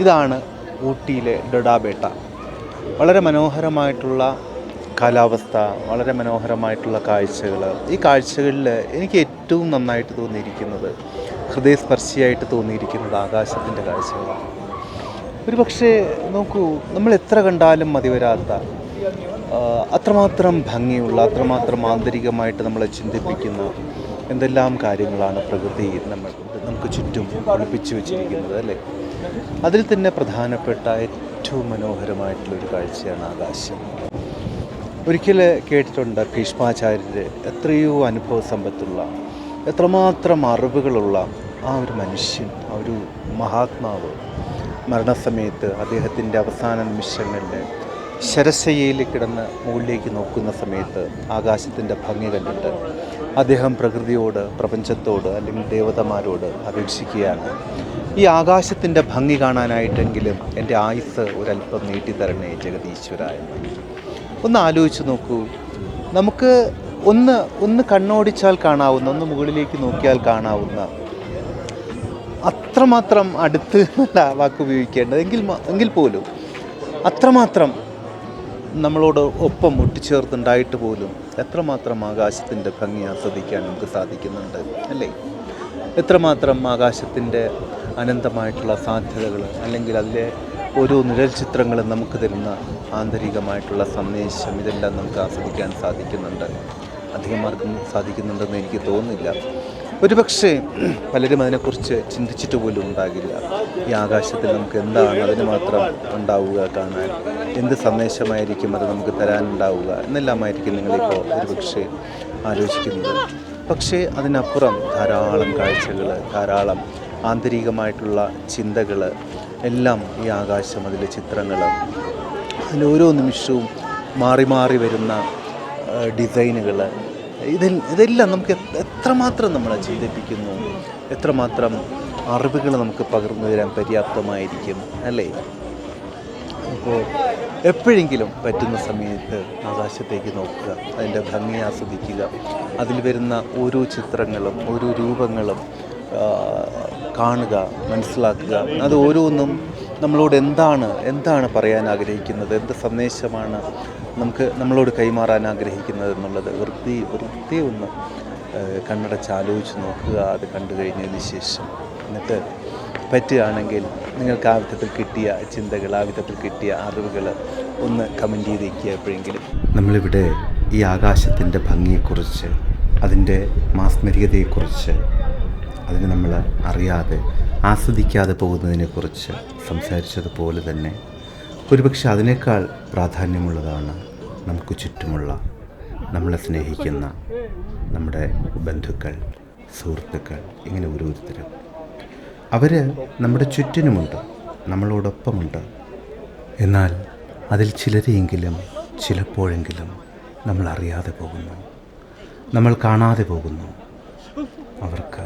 ഇതാണ് ഊട്ടിയിലെ ഡൊഡാബേട്ട. വളരെ മനോഹരമായിട്ടുള്ള കാലാവസ്ഥ വളരെ മനോഹരമായിട്ടുള്ള കാഴ്ചകൾ ഈ കാഴ്ചകളിൽ എനിക്ക് ഏറ്റവും നന്നായിട്ട് തോന്നിയിരിക്കുന്നത് ഹൃദയസ്പർശിയായിട്ട് തോന്നിയിരിക്കുന്നത് ആകാശത്തിന്റെ കാഴ്ചകളാണ്. ഒരു പക്ഷേ നോക്കൂ നമ്മൾ എത്ര കണ്ടാലും മതി വരാത്ത അത്രമാത്രം ഭംഗിയുള്ള അത്രമാത്രം ആന്തരികമായിട്ട് നമ്മളെ ചിന്തിപ്പിക്കുന്ന എന്തെല്ലാം കാര്യങ്ങളാണ് പ്രകൃതി നമ്മൾ നമുക്ക് ചുറ്റും ഒളിപ്പിച്ചു വെച്ചിരിക്കുന്നത് അല്ലേ? അതിൽ തന്നെ പ്രധാനപ്പെട്ട ഏറ്റവും മനോഹരമായിട്ടുള്ളൊരു കാഴ്ചയാണ് ആകാശം. ഒരിക്കൽ കേട്ടിട്ടുണ്ട് ഭീഷ്മാചാര്യർ എത്രയോ അനുഭവ സമ്പത്തുള്ള എത്രമാത്രം അറിവുകളുള്ള ആ ഒരു മനുഷ്യൻ ആ ഒരു മഹാത്മാവ്. മരണസമയത്ത് അദ്ദേഹത്തിന്റെ അവസാന നിമിഷങ്ങളിൽ ശരശയ്യയിൽ കിടന്ന് മുകളിലേക്ക് നോക്കുന്ന സമയത്ത് ആകാശത്തിന്റെ ഭംഗി കണ്ടിട്ട് അദ്ദേഹം പ്രകൃതിയോട് പ്രപഞ്ചത്തോട് അല്ലെങ്കിൽ ദേവതമാരോട് അപേക്ഷിക്കുകയാണ്. ഈ ആകാശത്തിന്റെ ഭംഗി കാണാനായിട്ടെങ്കിലും എന്റെ ആയുസ് ഒരല്പം നീട്ടിത്തരണേ ജഗതീശ്വര എന്ന് ഒന്ന് ആലോചിച്ച് നോക്കൂ. നമുക്ക് ഒന്ന് ഒന്ന് കണ്ണോടിച്ചാൽ കാണാവുന്ന ഒന്ന് മുകളിലേക്ക് നോക്കിയാൽ കാണാവുന്ന അത്രമാത്രം അടുത്ത് വാക്ക് ഉപയോഗിക്കേണ്ടത്. എങ്കിൽ എങ്കിൽ പോലും അത്രമാത്രം നമ്മളോട് ഒപ്പം ഒട്ടിച്ചേർത്തുണ്ടായിട്ട് പോലും എത്രമാത്രം ആകാശത്തിന്റെ ഭംഗി ആസ്വദിക്കാൻ നമുക്ക് സാധിക്കുന്നുണ്ട് അല്ലേ? എത്രമാത്രം ആകാശത്തിന്റെ അനന്തമായിട്ടുള്ള സാധ്യതകൾ അല്ലെങ്കിൽ അതിലെ ഒരു നിഴൽ ചിത്രങ്ങളും നമുക്ക് തരുന്ന ആന്തരികമായിട്ടുള്ള സന്ദേശം ഇതെല്ലാം നമുക്ക് ആസ്വദിക്കാൻ സാധിക്കുന്നുണ്ട്. അധികമാർക്കും സാധിക്കുന്നുണ്ടെന്ന് എനിക്ക് തോന്നുന്നില്ല. ഒരുപക്ഷെ പലരും അതിനെക്കുറിച്ച് ചിന്തിച്ചിട്ട് പോലും ഉണ്ടാകില്ല. ഈ ആകാശത്തിൽ നമുക്ക് എന്താണ് അതിന് മാത്രം ഉണ്ടാവുക കാണാൻ? എന്ത് സന്ദേശമായിരിക്കും അത് നമുക്ക് തരാനുണ്ടാവുക? എന്നെല്ലാമായിരിക്കും നിങ്ങളിപ്പോൾ ഒരുപക്ഷെ ആലോചിക്കുന്നത്. പക്ഷേ അതിനപ്പുറം ധാരാളം കാഴ്ചകൾ ധാരാളം ആന്തരികമായിട്ടുള്ള ചിന്തകൾ എല്ലാം ഈ ആകാശം അതിലെ ചിത്രങ്ങൾ അതിൽ ഓരോ നിമിഷവും മാറി മാറി വരുന്ന ഡിസൈനുകൾ ഇതിൽ ഇതെല്ലാം നമുക്ക് എത്ര- എത്രമാത്രം നമ്മളെ ചിന്തിപ്പിക്കുന്നു എത്രമാത്രം അറിവുകൾ നമുക്ക് പകർന്നു തരാൻ പര്യാപ്തമായിരിക്കും അല്ലേ? അപ്പോൾ എപ്പോഴെങ്കിലും പറ്റുന്ന സമയത്ത് ആകാശത്തേക്ക് നോക്കുക അതിന്റെ ഭംഗി ആസ്വദിക്കുക. അതിൽ വരുന്ന ഓരോ ചിത്രങ്ങളും ഓരോ രൂപങ്ങളും കാണുക മനസ്സിലാക്കുക. അത് ഓരോന്നും നമ്മളോട് എന്താണ് എന്താണ് പറയാൻ ആഗ്രഹിക്കുന്നത് എന്ത് സന്ദേശമാണ് നമുക്ക് നമ്മളോട് കൈമാറാൻ ആഗ്രഹിക്കുന്നത് എന്നുള്ളത് വൃത്തി വൃത്തി ഒന്ന് കണ്ണടച്ച് ആലോചിച്ച് നോക്കുക. അത് കണ്ടു കഴിഞ്ഞതിന് ശേഷം എന്നിട്ട് പറ്റുകയാണെങ്കിൽ നിങ്ങൾക്ക് ആ വിധത്തിൽ കിട്ടിയ ചിന്തകൾ ആ വിധത്തിൽ കിട്ടിയ അറിവുകൾ ഒന്ന് കമന്റ് ചെയ്തേക്കുക എപ്പോഴെങ്കിലും. നമ്മളിവിടെ ഈ ആകാശത്തിന്റെ ഭംഗിയെക്കുറിച്ച് അതിന്റെ മാസ്മരികതയെക്കുറിച്ച് അതിന് നമ്മൾ അറിയാതെ ആസ്വദിക്കാതെ പോകുന്നതിനെക്കുറിച്ച് സംസാരിച്ചതുപോലെ തന്നെ ഒരുപക്ഷെ അതിനേക്കാൾ പ്രാധാന്യമുള്ളതാണ് നമുക്ക് ചുറ്റുമുള്ള നമ്മളെ സ്നേഹിക്കുന്ന നമ്മുടെ ബന്ധുക്കൾ സുഹൃത്തുക്കൾ ഇങ്ങനെ ഓരോരുത്തരും. അവർ നമ്മുടെ ചുറ്റിനുമുണ്ട് നമ്മളോടൊപ്പമുണ്ട്. എന്നാൽ അതിൽ ചിലരെയെങ്കിലും ചിലപ്പോഴെങ്കിലും നമ്മൾ അറിയാതെ പോകുന്നു നമ്മൾ കാണാതെ പോകുന്നു. അവർക്ക്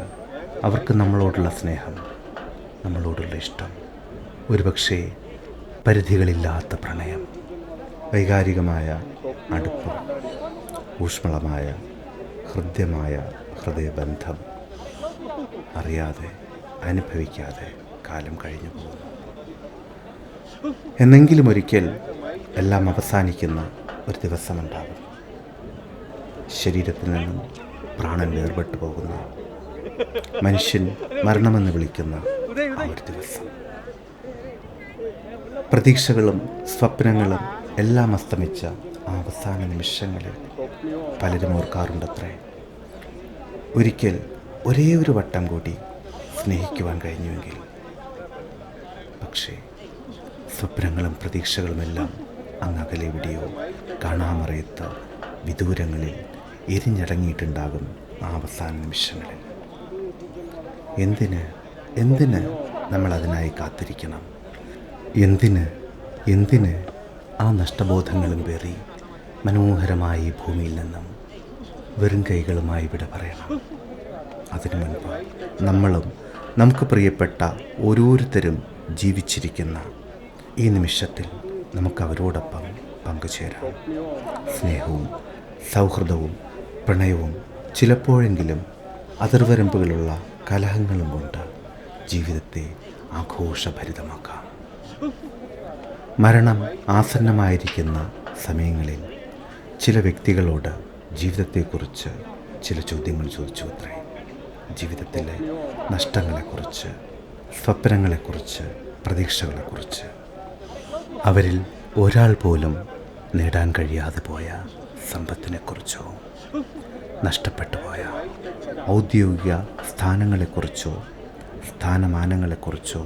അവർക്ക് നമ്മളോടുള്ള സ്നേഹം നമ്മളോടുള്ള ഇഷ്ടം ഒരുപക്ഷേ പരിധികളില്ലാത്ത പ്രണയം വൈകാരികമായ അടുപ്പം ഊഷ്മളമായ ഹൃദ്യമായ ഹൃദയബന്ധം അറിയാതെ അനുഭവിക്കാതെ കാലം കഴിഞ്ഞു പോകുന്നു. എന്നെങ്കിലും ഒരിക്കൽ എല്ലാം അവസാനിക്കുന്ന ഒരു ദിവസമുണ്ടാകും. ശരീരത്തിൽ നിന്നും പ്രാണൻ വേർപെട്ടു പോകുന്ന മനുഷ്യൻ മരണമെന്ന് വിളിക്കുന്ന ഒരു ദിവസം. പ്രതീക്ഷകളും സ്വപ്നങ്ങളും എല്ലാം അസ്തമിച്ച ആ അവസാന നിമിഷങ്ങളിൽ പലരും ഓർക്കാറുണ്ടത്രേ. ഒരിക്കൽ ഒരേ ഒരു വട്ടം കൂടി സ്നേഹിക്കുവാൻ കഴിഞ്ഞുവെങ്കിൽ. പക്ഷേ സ്വപ്നങ്ങളും പ്രതീക്ഷകളുമെല്ലാം അങ്ങ് അകലെ എവിടെയോ കാണാമറിയത്ത വിദൂരങ്ങളിൽ എരിഞ്ഞടങ്ങിയിട്ടുണ്ടാകും ആ അവസാന നിമിഷങ്ങളിൽ. എന്തിന്? എന്തിന് നമ്മൾ അതിനായി കാത്തിരിക്കണം? എന്തിന്? എന്തിന് ആ നഷ്ടബോധങ്ങളും വേറി മനോഹരമായ ഈ ഭൂമിയിൽ നിന്നും വെറും കൈകളുമായി വിട പറയണം. അതിനു മുൻപ് നമ്മളും നമുക്ക് പ്രിയപ്പെട്ട ഓരോരുത്തരും ജീവിച്ചിരിക്കുന്ന ഈ നിമിഷത്തിൽ നമുക്ക് അവരോടൊപ്പം പങ്കുചേരാം. സ്നേഹവും സൗഹൃദവും പ്രണയവും ചിലപ്പോഴെങ്കിലും അതിർവരമ്പുകളുള്ള കലഹങ്ങളും കൊണ്ട് ജീവിതത്തെ ആഘോഷഭരിതമാക്കാം. മരണം ആസന്നമായിരിക്കുന്ന സമയങ്ങളിൽ ചില വ്യക്തികളോട് ജീവിതത്തെക്കുറിച്ച് ചില ചോദ്യങ്ങൾ ചോദിച്ചു അത്രേ ജീവിതത്തിലെ നഷ്ടങ്ങളെക്കുറിച്ച് സ്വപ്നങ്ങളെക്കുറിച്ച് പ്രതീക്ഷകളെക്കുറിച്ച് അവരിൽ ഒരാൾ പോലും നേടാൻ കഴിയാതെ പോയ സമ്പത്തിനെക്കുറിച്ചോ? നഷ്ടപ്പെട്ടു പോയ ഔദ്യോഗിക സ്ഥാനങ്ങളെക്കുറിച്ചോ? സ്ഥാനമാനങ്ങളെക്കുറിച്ചോ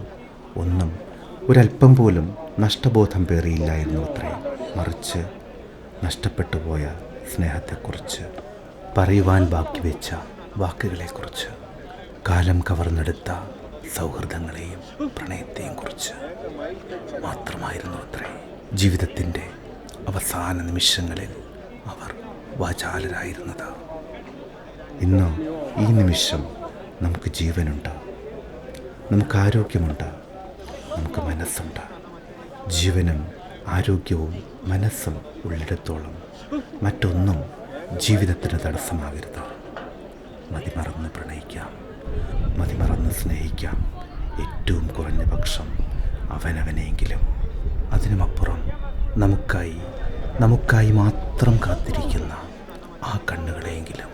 ഒന്നും ഒരല്പം പോലും നഷ്ടബോധം പേറിയില്ലായിരുന്നു അത്രേ മറിച്ച് നഷ്ടപ്പെട്ടു പോയ സ്നേഹത്തെക്കുറിച്ച് പറയുവാൻ ബാക്കി വെച്ച വാക്കുകളെക്കുറിച്ച് കാലം കവർന്നെടുത്ത സൗഹൃദങ്ങളെയും പ്രണയത്തെയും കുറിച്ച് മാത്രമായിരുന്നു അത്രേ ജീവിതത്തിന്റെ അവസാന നിമിഷങ്ങളിൽ അവർ വാചാലരായിരുന്നത്. ഇന്ന് ഈ നിമിഷം നമുക്ക് ജീവനുണ്ട്. നമുക്ക് ആരോഗ്യമുണ്ട്. നമുക്ക് മനസ്സുണ്ട്. ജീവനും ആരോഗ്യവും മനസ്സും ഉള്ളിടത്തോളം. മറ്റൊന്നും ജീവിതത്തിന് തടസ്സമാകരുത്. മതിമറന്ന് പ്രണയിക്കാം. മതിമറന്ന് സ്നേഹിക്കാം. ഏറ്റവും കുറഞ്ഞ പക്ഷം അവനവനെങ്കിലും അതിനുമപ്പുറം നമുക്കായി നമുക്കായി മാത്രം കാത്തിരിക്കുന്ന ആ കണ്ണുകളെങ്കിലും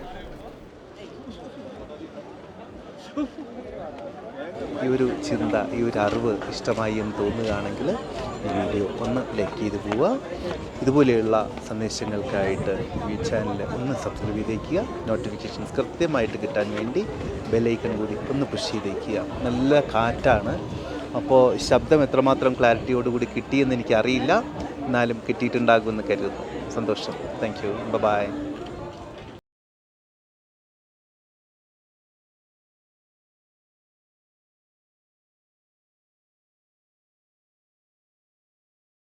ഈ ഒരു ചിന്ത ഈ ഒരു അറിവ് ഇഷ്ടമായി എന്ന് തോന്നുകയാണെങ്കിൽ ഈ വീഡിയോ ഒന്ന് ലൈക്ക് ചെയ്ത് പോവുക. ഇതുപോലെയുള്ള സന്ദേശങ്ങൾക്കായിട്ട് ഈ ചാനൽ ഒന്ന് സബ്സ്ക്രൈബ് ചെയ്തേക്കുക. നോട്ടിഫിക്കേഷൻസ് കൃത്യമായിട്ട് കിട്ടാൻ വേണ്ടി ബെല്ലൈക്കൺ കൂടി ഒന്ന് പുഷ് ചെയ്തേക്കുക. നല്ല കാറ്റാണ്. അപ്പോൾ ശബ്ദം എത്രമാത്രം ക്ലാരിറ്റിയോടുകൂടി കിട്ടിയെന്ന് എനിക്കറിയില്ല. എന്നാലും കിട്ടിയിട്ടുണ്ടാകുമെന്ന് കരുതുന്നു. സന്തോഷം. Thank you by